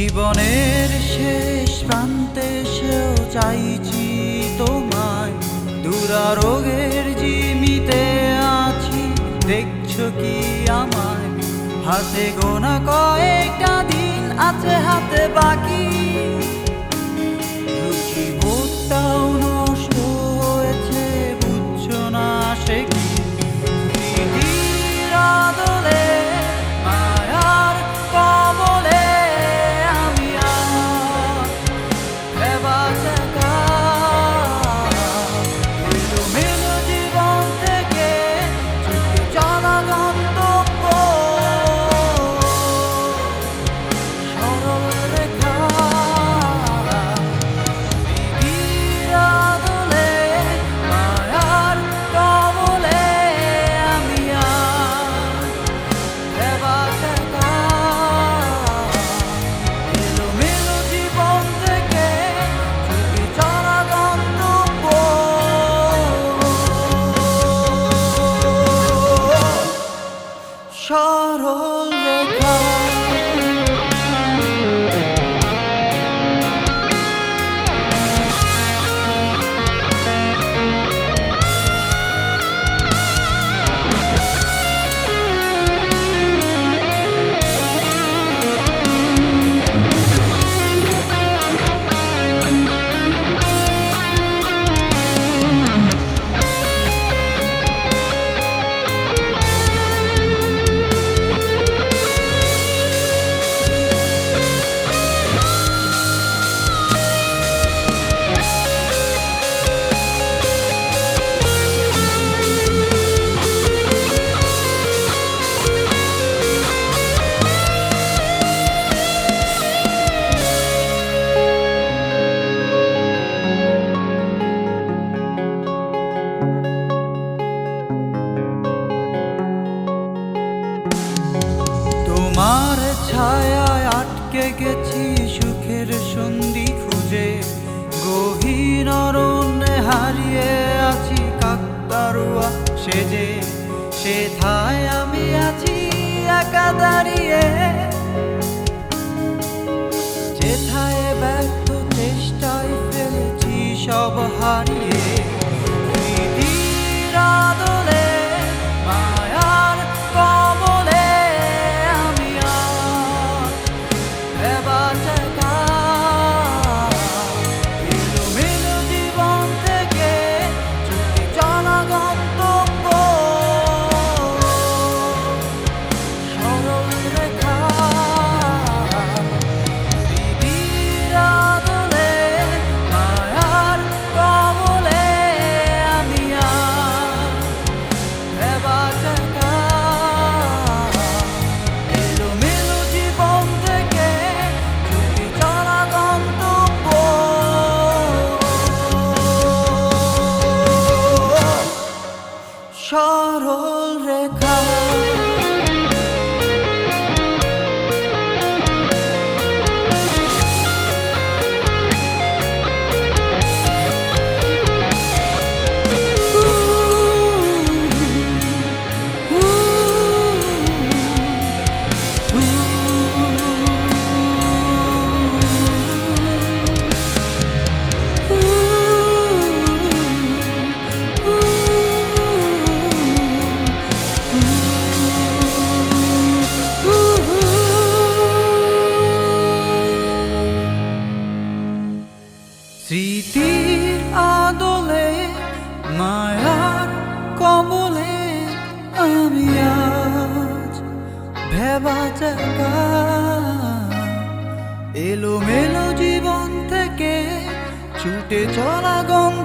জীবনের শেষ প্রান্তে সেও চাইছি তোমায়। দুরারোগের জিমিতে আছি, দেখছ কি আমায়? হাতে গোনা কয়েকটা দিন আছে, হাতে বাকি। ছায়ায় আটকে গেছি সুখের সন্ধি খুঁজে। গভীর অরণ্যে হারিয়ে আছি কাকতারুয়া সেজে। সে থায় আমি আছি একা দাঁড়িয়ে। স্মৃতির আদলে মায়ার কমলে আমি আজ ভেবা এলো এলোমেলো জীবন থেকে ছুটে চলা গন্তব্য